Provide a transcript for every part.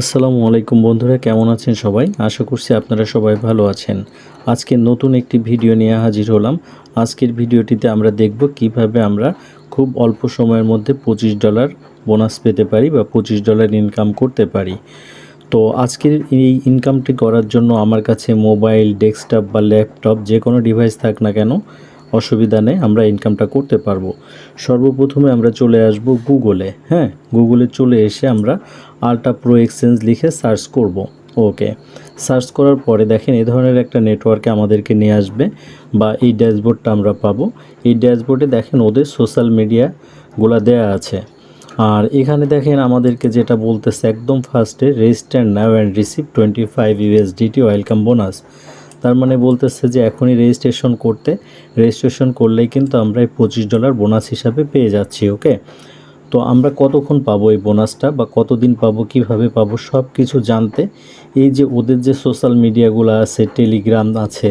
আসসালামু আলাইকুম বন্ধুরা, কেমন আছেন সবাই? আশা করছি আপনারা সবাই ভালো আছেন। আজকে নতুন একটি ভিডিও নিয়ে হাজির হলাম। আজকের ভিডিওটিতে আমরা দেখব কীভাবে আমরা খুব অল্প সময়ের মধ্যে পঁচিশ ডলার বোনাস পেতে পারি বা পঁচিশ ডলার ইনকাম করতে পারি। তো আজকের এই ইনকামটি করার জন্য আমার কাছে মোবাইল, ডেস্কটপ বা ল্যাপটপ যে কোনো ডিভাইস থাক না কেন, অসুবিধা নেই, আমরা ইনকামটা করতে পারব। সর্বপ্রথমে আমরা চলে আসব গুগলে হ্যাঁ? গুগলে চলে এসে আমরা আলট্রা প্রো এক্সচেঞ্জ লিখে সার্চ করব। ওকে। সার্চ করার পরে দেখেন এই ধরনের একটা নেটওয়ার্কে আমাদেরকে নিয়ে আসবে বা এই ড্যাশবোর্ডটা আমরা পাবো। এই ড্যাশবোর্ডে দেখেন ওদের সোশ্যাল মিডিয়াগুলো দেয়া আছে। আর এখানে দেখেন আমাদেরকে যেটা বলতেছে একদম ফার্স্টে register now and receive twenty five USDT welcome bonus তার মানে বলতেছে যে এখনই রেজিস্ট্রেশন করতে রেজিস্ট্রেশন করলেই কিন্তু আমরা এই পঁচিশ ডলার বোনাস হিসাবে পেয়ে যাচ্ছি, ওকে? তো আমরা কতক্ষণ পাবো এই বোনাসটা বা কতদিন পাবো, কীভাবে পাবো সব কিছু জানতে এই যে ওদের যে সোশ্যাল মিডিয়াগুলো আছে টেলিগ্রাম আছে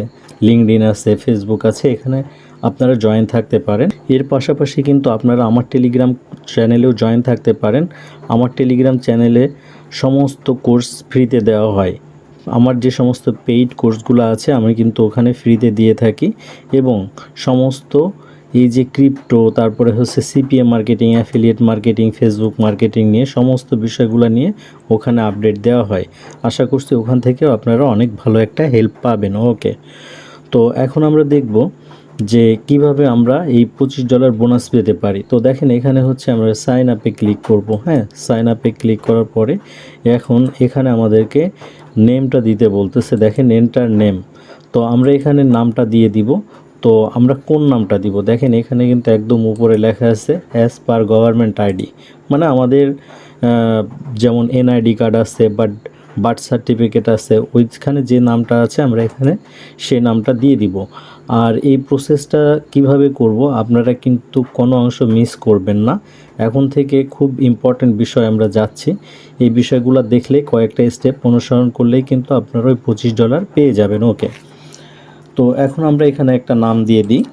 লিঙ্কডিন আছে ফেসবুক আছে, এখানে আপনারা জয়েন থাকতে পারেন। এর পাশাপাশি কিন্তু আপনারা আমার টেলিগ্রাম চ্যানেলেও জয়েন থাকতে পারেন। আমার টেলিগ্রাম চ্যানেলে সমস্ত কোর্স ফ্রিতে দেওয়া হয়। আমার যে সমস্ত পেইড কোর্সগুলো আছে, আমি কিন্তু ওখানে ফ্রিতে দিয়ে থাকি এবং সমস্ত এই যে ক্রিপ্টো তারপরে হচ্ছে CPM marketing affiliate marketing Facebook marketing নিয়ে সমস্ত বিষয়গুলো নিয়ে ওখানে আপডেট দেওয়া হয়। আশা করছি ওখান থেকেও আপনারা অনেক ভালো একটা হেল্প পাবেন। ওকে তো এখন আমরা দেখব যে কীভাবে আমরা এই পঁচিশ ডলার বোনাস পেতে পারি। তো দেখেন এখানে হচ্ছে আমরা সাইন আপে ক্লিক করব। হ্যাঁ সাইন আপে ক্লিক করার পরে এখন এখানে আমাদেরকে নেমটা দিতে বলতেছে। দেখেন এন্টার নেম তো আমরা এখানে নামটা দিয়ে দিব। তো আমরা কোন নামটা দিব? দেখেন এখানে কিন্তু একদম উপরে লেখা আছে অ্যাজ পার গভর্নমেন্ট আইডি মানে আমাদের যেমন এনআইডি কার্ড আছে বাট বার্থ সার্টিফিকেট আছে, ওইখানে যে নামটা আছে আমরা এখানে সেই নামটা দিয়ে দিব। আর এই প্রসেসটা কীভাবে করব? আপনারা কিন্তু কোনো অংশ মিস করবেন না। এখন থেকে খুব ইম্পর্টেন্ট বিষয় আমরা যাচ্ছি। এই বিষয়গুলো দেখলে কয়েকটা স্টেপ অনুসরণ করলেই কিন্তু আপনারা ওই পঁচিশ ডলার পেয়ে যাবেন ওকে তো এখন আমরা এখানে একটা নাম দিয়ে দিই।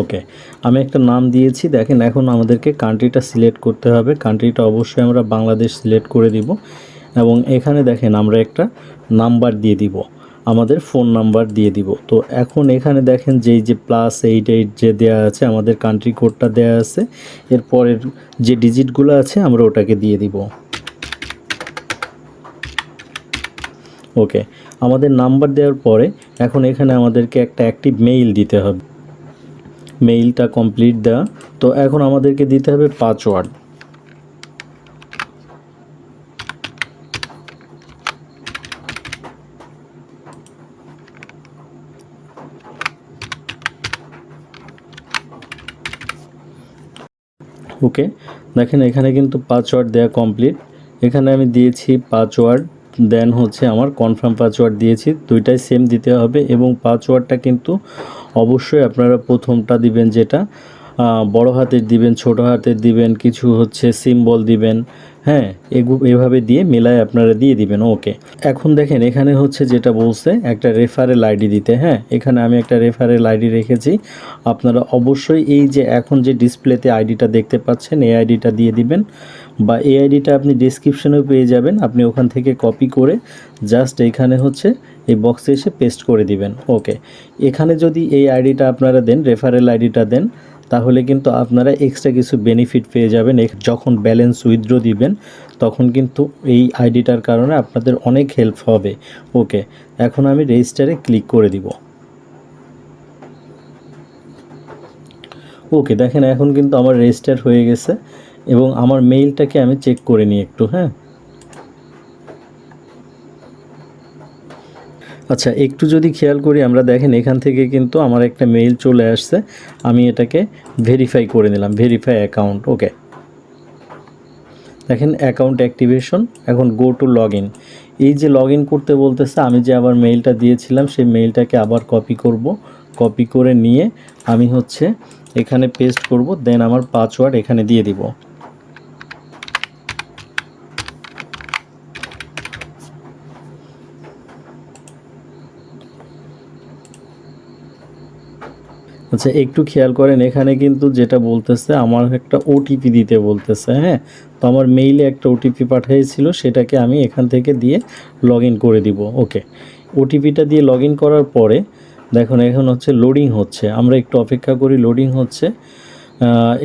ওকে, আমি একটা নাম দিয়েছি। দেখেন, এখন আমাদেরকে কান্ট্রিটা সিলেক্ট করতে হবে। কান্ট্রিটা অবশ্যই আমরা বাংলাদেশ সিলেক্ট করে দিব। এবং এখানে দেখেন, আমরা একটা নাম্বার দিয়ে দিব। আমাদের ফোন নাম্বার দিয়ে দিব। তো এখন এখানে দেখেন যেই যে প্লাস এইট এইট যে দেওয়া আছে, আমাদের কান্ট্রি কোডটা দেওয়া আছে এরপরের যে ডিজিটগুলো আছে, আমরা ওটাকে দিয়ে দিব। ওকে আমাদের নাম্বার দেওয়ার পরে এখন এখানে আমাদেরকে একটা অ্যাক্টিভ মেইল দিতে হবে। মেইলটা কমপ্লিট দেওয়া তো এখন আমাদেরকে দিতে হবে পাসওয়ার্ড ওকে, দেখেন এখানে কিন্তু পাসওয়ার্ড দেয়া কমপ্লিট এখানে আমি দিয়েছি পাসওয়ার্ড দেন হচ্ছে আমার কনফার্ম পাসওয়ার্ড দিয়েছি, দুইটাই সেম দিতে হবে এবং পাসওয়ার্ডটা কিন্তু অবশ্যই আপনারা প্রথমটা দিবেন যেটা বড় হাতের দিবেন, ছোট হাতের দিবেন, কিছু হচ্ছে সিম্বল দিবেন হ্যাঁ এভাবে দিয়ে মেলায় আপনারা দিয়ে দিবেন, ওকে। এখন দেখেন, এখানে হচ্ছে যেটা বলছে, একটা রেফারেল আইডি দিতে হ্যাঁ? এখানে আমি একটা রেফারেল আইডি রেখেছি। আপনারা অবশ্যই এই যে এখন যে ডিসপ্লেতে আইডিটা দেখতে পাচ্ছেন, এই আইডিটা দিয়ে দিবেন। বা এই আইডিটা আপনি ডিসক্রিপশনেও পেয়ে যাবেন। আপনি ওখান থেকে কপি করে জাস্ট এইখানে হচ্ছে এই বক্সে এসে পেস্ট করে দিবেন, ওকে। এখানে যদি এই আইডিটা আপনারা দেন রেফারেল আইডিটা দেন তাহলে কিন্তু আপনারা এক্সট্রা কিছু বেনিফিট পেয়ে যাবেন। যখন ব্যালেন্স উইথড্র দিবেন, তখন কিন্তু এই আইডিটার কারণে আপনাদের অনেক হেল্প হবে। ওকে এখন আমি রেজিস্টারে ক্লিক করে দিব। ওকে দেখেন এখন কিন্তু আমার রেজিস্টার হয়ে গেছে এবং আমার মেইলটাকে আমি চেক করে নিই একটু হ্যাঁ? আচ্ছা একটু যদি খেয়াল করি, আমরা দেখেন এখান থেকে কিন্তু আমার একটা মেইল চলে আসছে। আমি এটাকে ভেরিফাই করে নিলাম ভেরিফাই অ্যাকাউন্ট ওকে দেখেন অ্যাকাউন্ট অ্যাক্টিভেশন এখন গো টু লগ ইন এই যে লগ ইন করতে বলতেছে, আমি যে আবার মেইলটা দিয়েছিলাম, সেই মেইলটাকে আবার কপি করব। কপি করে নিয়ে আমি হচ্ছে এখানে পেস্ট করব দেন আমার পাসওয়ার্ড এখানে দিয়ে দিব। আচ্ছা একটু খেয়াল করেন, এখানে কিন্তু যেটা বলতেছে, আমার একটা ওটিপি দিতে বলতেছে হ্যাঁ? তো আমার মেইলে একটা ওটিপি পাঠিয়েছিল, সেটাকে আমি এখান থেকে দিয়ে লগ করে দিব ওকে ওটিপিটা দিয়ে লগ করার পরে, দেখুন, এখন হচ্ছে লোডিং হচ্ছে, আমরা একটু অপেক্ষা করি লোডিং হচ্ছে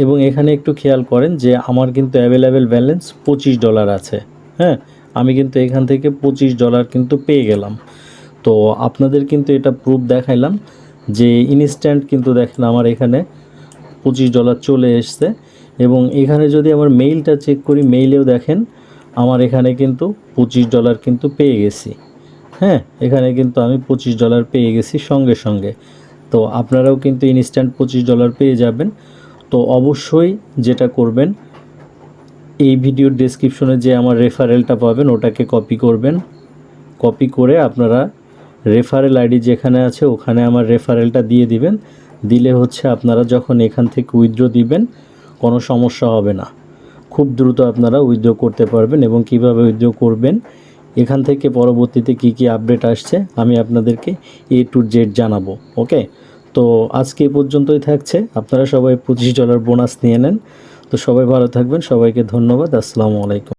এবং এখানে একটু খেয়াল করেন যে আমার কিন্তু অ্যাভেলেবেল ব্যালেন্স পঁচিশ ডলার আছে হ্যাঁ? আমি কিন্তু এখান থেকে পঁচিশ ডলার কিন্তু পেয়ে গেলাম। তো আপনাদের কিন্তু এটা প্রুফ দেখাইলাম যে ইনস্ট্যান্ট কিন্তু দেখেন আমার এখানে পঁচিশ ডলার চলে এসছে। এবং এখানে যদি আমার মেইলটা চেক করি মেইলেও দেখেন আমার এখানে কিন্তু পঁচিশ ডলার কিন্তু পেয়ে গেছি। হ্যাঁ এখানে কিন্তু আমি পঁচিশ ডলার পেয়ে গেছি সঙ্গে সঙ্গে। তো আপনারাও কিন্তু ইনস্ট্যান্ট পঁচিশ ডলার পেয়ে যাবেন। তো অবশ্যই যেটা করবেন, এই ভিডিওর ডেসক্রিপশনে যে আমার রেফারেলটা পাবেন, ওটাকে কপি করবেন। কপি করে আপনারা রেফারেল আইডি যেখানে আছে, ওখানে আমার রেফারেলটা দিয়ে দিবেন। দিলে হচ্ছে আপনারা যখন এখান থেকে উইথড্র দিবেন, কোনো সমস্যা হবে না। খুব দ্রুত আপনারা উইথড্র করতে পারবেন এবং কীভাবে উইথড্র করবেন, এখান থেকে পরবর্তীতে কি কি আপডেট আসছে, আমি আপনাদেরকে এ টু জেড জানাব ওকে তো আজকে পর্যন্তই থাকছে। আপনারা সবাই পঁচিশ ডলার বোনাস নিয়ে নেন। তো সবাই ভালো থাকবেন। সবাইকে ধন্যবাদ। আসসালামু আলাইকুম।